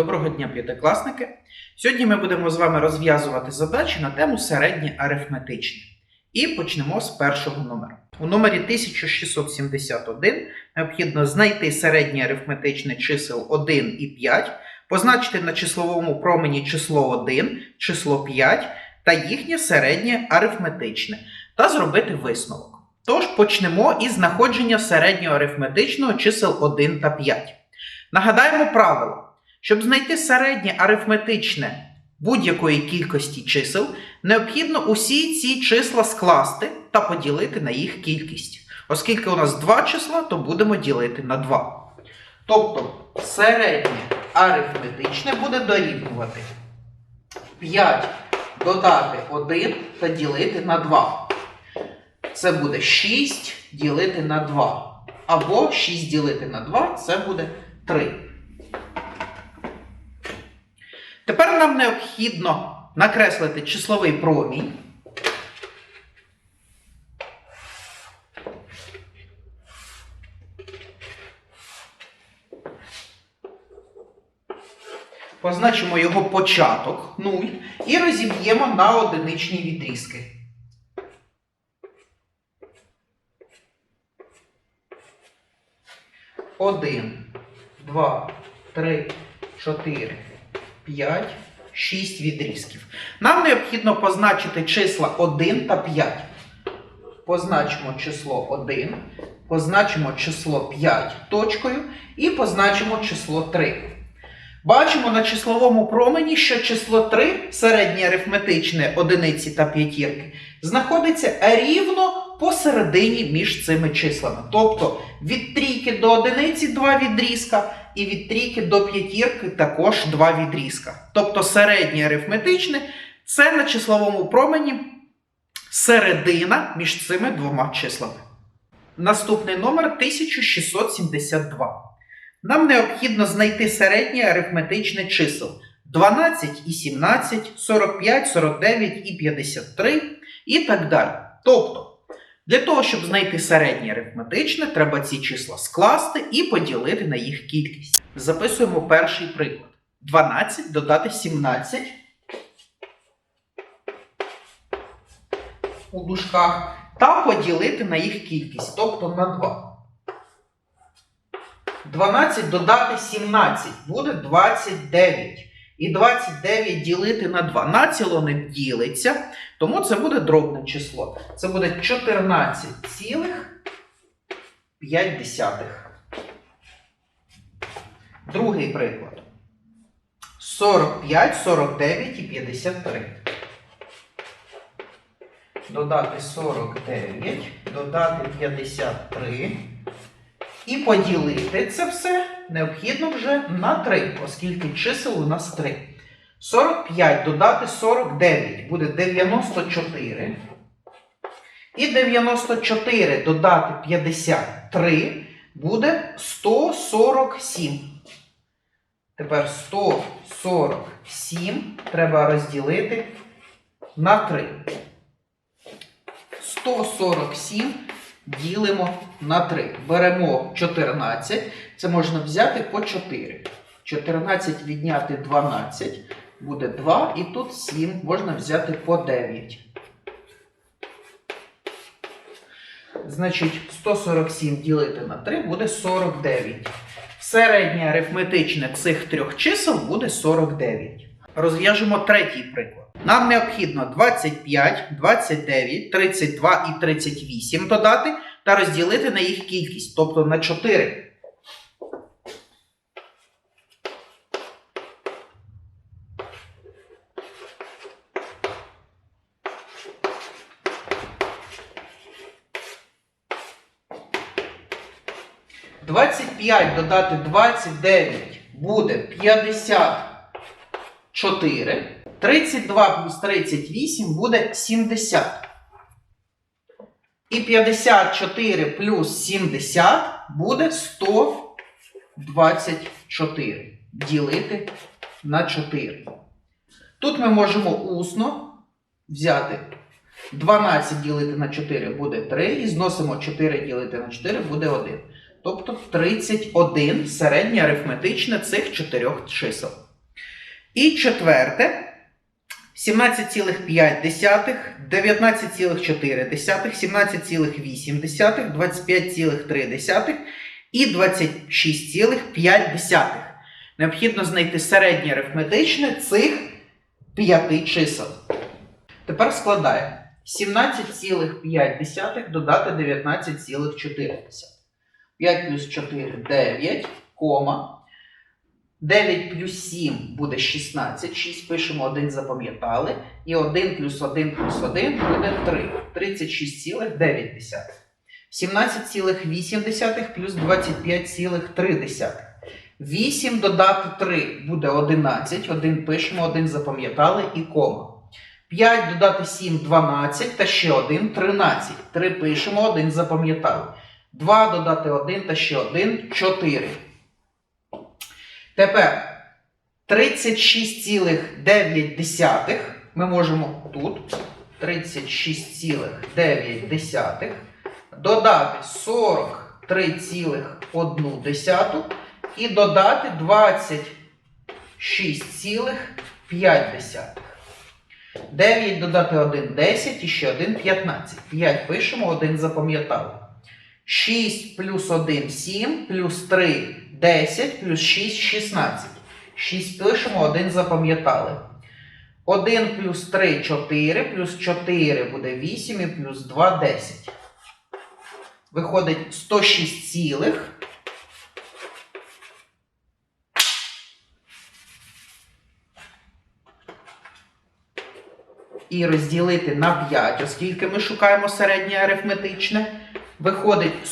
Доброго дня, п'ятикласники! Сьогодні ми будемо з вами розв'язувати задачі на тему середнє арифметичне. І почнемо з першого номера. У номері 1671 необхідно знайти середнє арифметичне чисел 1 і 5, позначити на числовому промені число 1, число 5 та їхнє середнє арифметичне та зробити висновок. Тож почнемо із знаходження середнього арифметичного чисел 1 та 5. Нагадаємо правило. Щоб знайти середнє арифметичне будь-якої кількості чисел, необхідно усі ці числа скласти та поділити на їх кількість. Оскільки у нас два числа, то будемо ділити на 2. Тобто середнє арифметичне буде дорівнювати 5 додати 1 та ділити на 2. Це буде 6 ділити на 2. Або 6 ділити на 2 це буде 3. Тепер нам необхідно накреслити числовий промінь. Позначимо його початок 0 і розіб'ємо на одиничні відрізки. Один, два, три, чотири, 5, 6 відрізків. Нам необхідно позначити числа 1 та 5. Позначимо число 1, позначимо число 5 точкою і позначимо число 3. Бачимо на числовому промені, що число 3, середнє арифметичне одиниці та п'ятірки, знаходиться рівно посередині між цими числами. Тобто від трійки до одиниці два відрізка, і від трійки до п'ятірки також два відрізка. Тобто середнє арифметичне це на числовому промені середина між цими двома числами. Наступний номер 1672. Нам необхідно знайти середнє арифметичне чисел 12 і 17, 45, 49 і 53 і так далі. Тобто, для того, щоб знайти середнє арифметичне, треба ці числа скласти і поділити на їх кількість. Записуємо перший приклад. 12 додати 17 у дужках та поділити на їх кількість, тобто на 2. 12 додати 17 буде 29. І 29 ділити на 2. Націло не ділиться, тому це буде дробне число. Це буде 14,5. Другий приклад. 45, 49 і 53. Додати 49, додати 53. І поділити це все необхідно вже на 3, оскільки чисел у нас 3. 45 додати 49 буде 94. І 94 додати 53 буде 147. Тепер 147 треба розділити на 3. 147 ділимо на 3. Беремо 14. Це можна взяти по 4. 14 відняти 12 буде 2. І тут 7 можна взяти по 9. Значить, 147 ділити на 3 буде 49. Середнє арифметичне цих трьох чисел буде 49. Розв'яжемо третій приклад. Нам необхідно 25, 29, 32 і 38 додати та розділити на їх кількість, тобто на 4. Двадцять п'ять додати 29 буде 54. 32 плюс 38 буде 70. І 54 плюс 70 буде 124. Ділити на 4. Тут ми можемо усно взяти 12 ділити на 4 буде 3. І зносимо 4 ділити на 4 буде 1. Тобто 31 середнє арифметичне цих чотирьох чисел. І четверте. 17,5, 19,4, 17,8, 25,3 і 26,5. Необхідно знайти середнє арифметичне цих п'яти чисел. Тепер складаємо 17,5 додати 19,4. 5 плюс 4 9, кома. 9 плюс 7 буде 16, 6 пишемо 1 запам'ятали. І 1 плюс 1 плюс 1 буде 3. 36,9. 17,8 плюс 25,3. 8 додати 3 буде 11. 1 пишемо, 1 запам'ятали і кома. 5 додати 7 12 та ще 1 13. 3 пишемо, 1 запам'ятали. 2 додати 1 та ще 1 4. Тепер 36,9 ми можемо тут 36,9 додати 43,1 і додати 26,5. 9 додати 1 10 і ще 1 15. 5 пишемо, 1 запам'ятали. 6 плюс 1 7, плюс 3 10, плюс 6 16. 6 пишемо, 1 запам'ятали. 1 плюс 3 4, плюс 4 буде 8 і плюс 2 10. Виходить 106 цілих. І розділити на 5, оскільки ми шукаємо середнє арифметичне. Виходить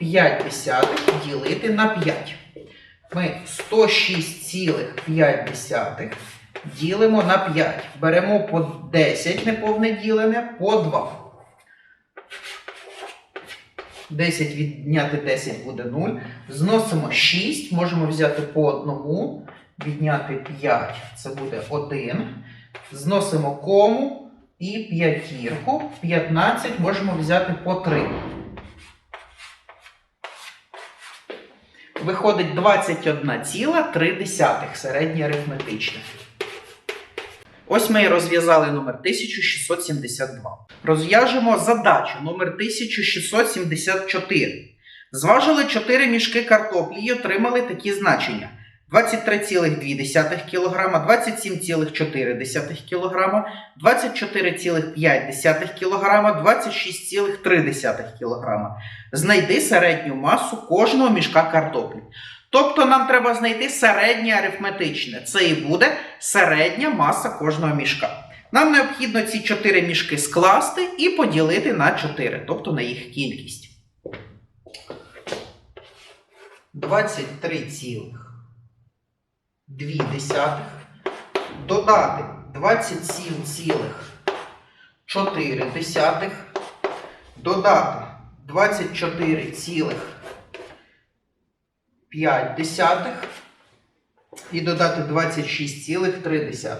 106,5 ділити на 5. Ми 106,5 ділимо на 5. Беремо по 10 неповне ділене по 2. 10 відняти 10 буде 0. Зносимо 6, можемо взяти по одному, відняти 5, це буде 1. Зносимо кому і п'ятірку. 15 можемо взяти по 3. Виходить 21,3 середнє арифметичне. Ось ми і розв'язали номер 1672. Розв'яжемо задачу номер 1674. Зважили 4 мішки картоплі і отримали такі значення: 23,2 кг, 27,4 кг, 24,5 кг, 26,3 кг. Знайди середню масу кожного мішка картоплі. Тобто нам треба знайти середнє арифметичне. Це і буде середня маса кожного мішка. Нам необхідно ці 4 мішки скласти і поділити на 4, тобто на їх кількість. 23,2 додати 27,4 додати 24,5 і додати 26,3.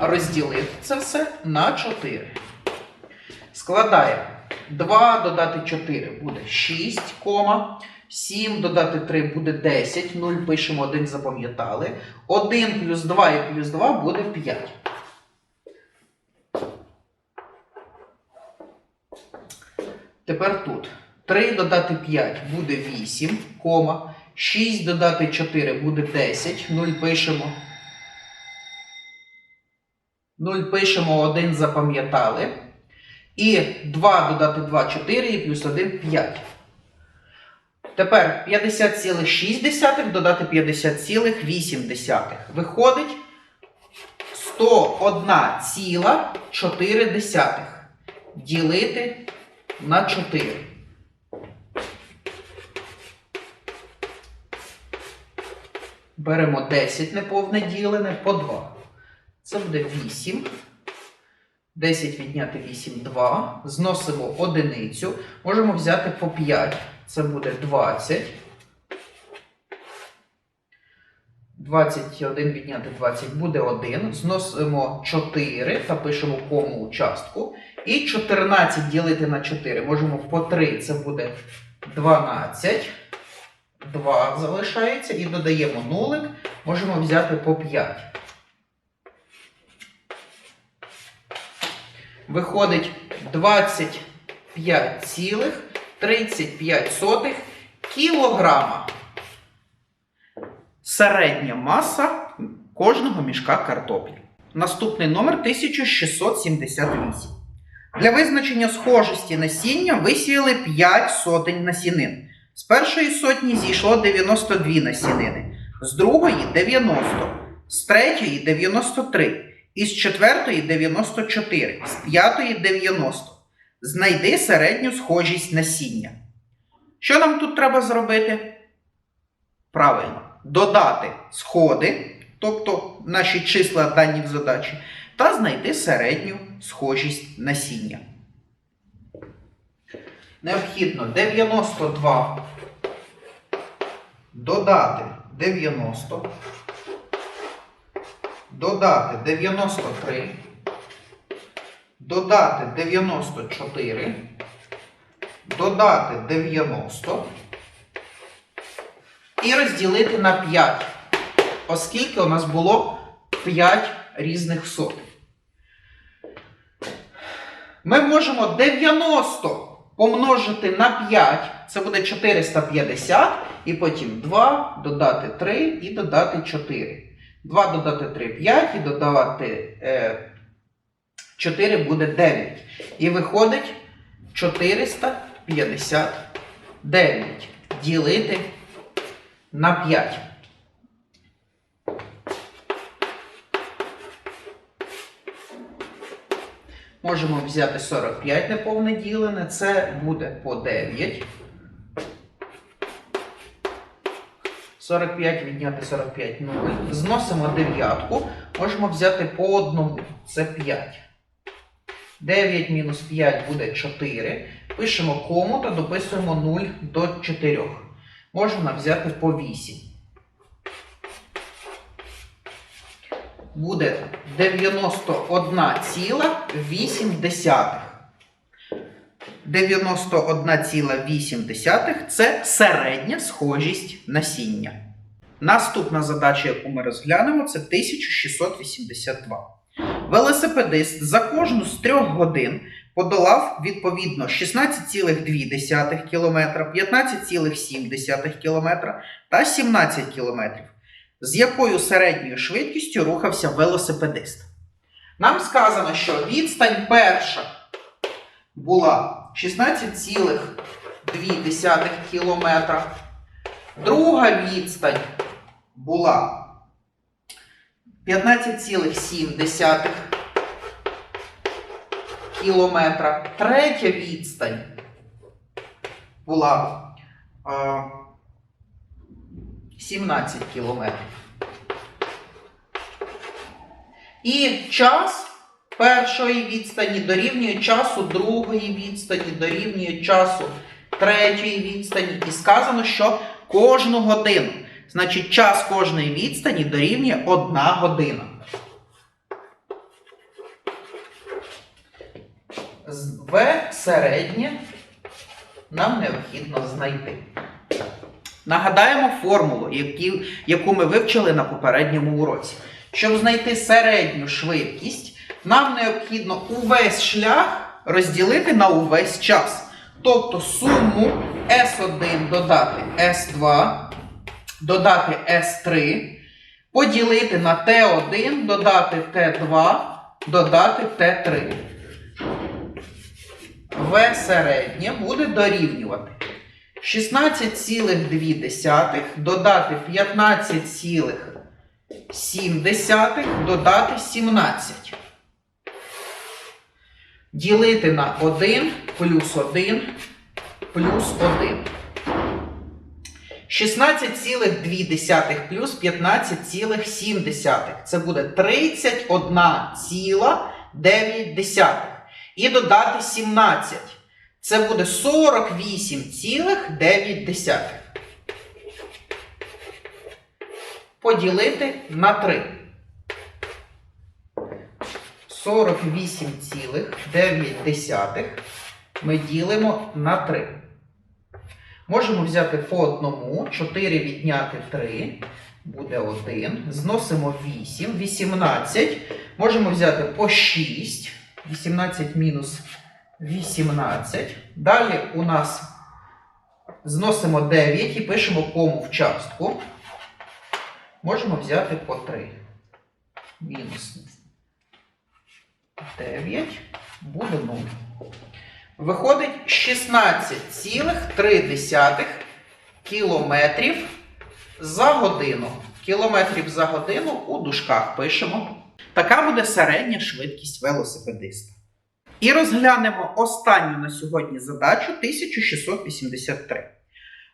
Розділити це все на 4. Складаємо 2 додати 4 буде 6, кома. 7 додати 3 буде 10, 0 пишемо 1, запам'ятали. 1 плюс 2 і плюс 2 буде 5. Тепер тут 3 додати 5 буде 8, кома. 6 додати 4 буде 10, 0 пишемо. 0 пишемо 1, запам'ятали. І 2 додати 2 4 і плюс 1 5. Тепер 50,6 додати 50,8. Виходить 101,4 ділити на 4. Беремо 10 неповне ділене по 2. Це буде 8. 10 відняти 8 2. Зносимо одиницю. Можемо взяти по 5. Це буде 20. 21 відняти 20 буде 1. Зносимо 4 та пишемо кому частку. І 14 ділити на 4. Можемо по 3, це буде 12. 2 залишається і додаємо нулик, можемо взяти по 5. Виходить 25,35 кілограма. Середня маса кожного мішка картоплі. Наступний номер 1678. Для визначення схожості насіння висіяли 5 сотень насінин. З першої сотні зійшло 92 насінини, з другої 90, з третьої 93, із четвертої 94, з п'ятої 90. Знайди середню схожість насіння. Що нам тут треба зробити? Правильно, додати сходи, тобто наші числа дані в задачі, та знайти середню схожість насіння. Необхідно 92 додати 90, додати 93, додати 94, додати 90 і розділити на 5, оскільки у нас було 5 різних сотень. Ми можемо 90 помножити на 5, це буде 450, і потім 2 додати 3 і додати 4. 2 додати 3 5 і додати е, 4 буде 9. І виходить 459 ділити на 5. Можемо взяти 45 неповне ділене, це буде по 9. 45 відняти 45 0. Зносимо дев'ятку. Можемо взяти по одному. Це 5. 9 мінус 5 буде 4. Пишемо кому та дописуємо 0 до 4. Можна взяти по 8. Буде 91,8. 91,8 це середня схожість насіння. Наступна задача, яку ми розглянемо, це 1682. Велосипедист за кожну з трьох годин подолав відповідно 16,2 км, 15,7 км та 17 км. З якою середньою швидкістю рухався велосипедист? Нам сказано, що відстань перша була 16,2 км. Друга відстань була 15,7 кілометра. Третя відстань була 17 кілометрів. І час першої відстані дорівнює часу другої відстані, дорівнює часу третьої відстані. І сказано, що кожну годину. Значить, час кожної відстані дорівнює 1 година. В середнє нам необхідно знайти. Нагадаємо формулу, яку ми вивчили на попередньому уроці. Щоб знайти середню швидкість, нам необхідно увесь шлях розділити на увесь час. Тобто суму S1 додати S2, додати S3, поділити на T1, додати T2, додати T3. В середнє буде дорівнювати 16,2 додати 15,7 додати 17. Ділити на 1 плюс 1 плюс 1. 16,2 плюс 15,7. Це буде 31,9. І додати 17. Це буде 48,9. Поділити на 3. 48,9 ми ділимо на 3. Можемо взяти по одному, 4 відняти 3, буде 1. Зносимо 8, 18. Можемо взяти по 6, 18 мінус 18. Далі у нас зносимо 9 і пишемо кому в частку. Можемо взяти по 3. Мінус 9 буде 0. Виходить 16,3 кілометрів за годину. Кілометрів за годину у дужках пишемо. Така буде середня швидкість велосипедиста. І розглянемо останню на сьогодні задачу 1683.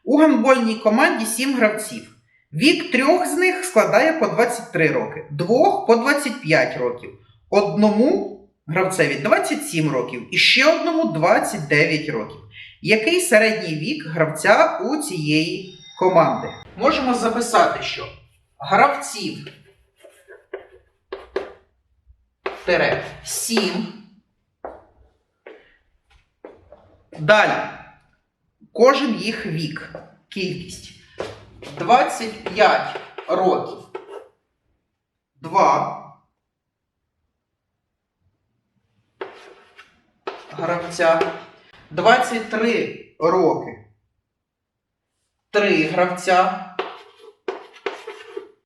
У гандбольній команді 7 гравців. Вік трьох з них складає по 23 роки, двох по 25 років, одному гравцеві 27 років і ще одному 29 років. Який середній вік гравця у цієї команди? Можемо записати, що гравців тире 7. Далі. Кожен їх вік. Кількість. 25 років. 2. Гравця. 23 роки. 3 гравця.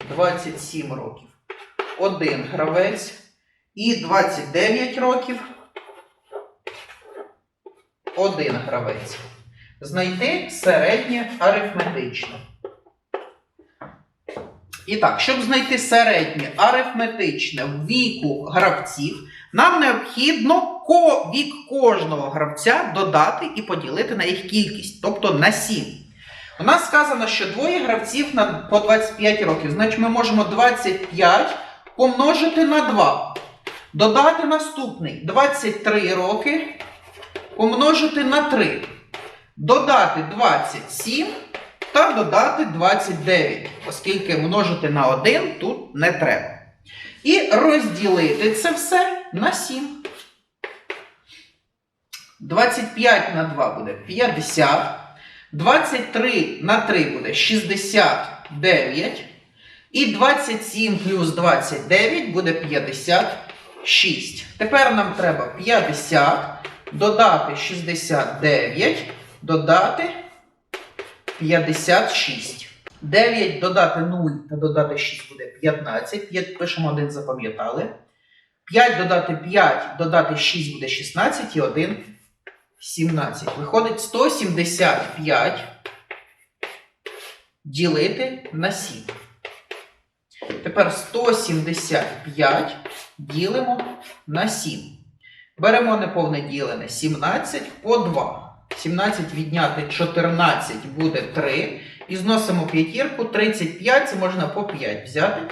27 років. Один гравець. І 29 років. Один гравець. Знайти середнє арифметичне. І так, щоб знайти середнє арифметичне віку гравців, нам необхідно ко вік кожного гравця додати і поділити на їх кількість, тобто на 7. У нас сказано, що двоє гравців на, по 25 років. Значить, ми можемо 25 помножити на 2. Додати наступний 23 роки помножити на 3. Додати 27 та додати 29, оскільки множити на 1 тут не треба. І розділити це все на 7. 25 на 2 буде 50. 23 на 3 буде 69. І 27 плюс 29 буде 56. Тепер нам треба 50, додати 69, додати 56. 9 додати 0 та додати 6 буде 15. 5 пишемо 1, запам'ятали. 5 додати 5, додати 6 буде 16 і 1 17. Виходить 175 ділити на 7. Тепер 175 ділимо на 7. Беремо неповне ділене 17 по 2. 17 відняти 14 буде 3. І зносимо п'ятірку. 35 це можна по 5 взяти.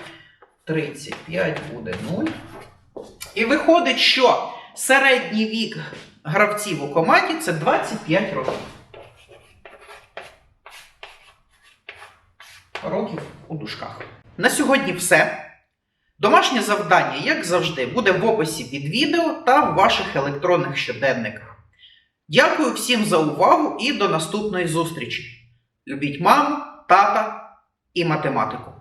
35 буде 0. І виходить, що середній вік гравців у команді це 25 років. Років у дужках. На сьогодні все. Домашнє завдання, як завжди, буде в описі під відео та в ваших електронних щоденниках. Дякую всім за увагу і до наступної зустрічі. Любіть маму, тата і математику.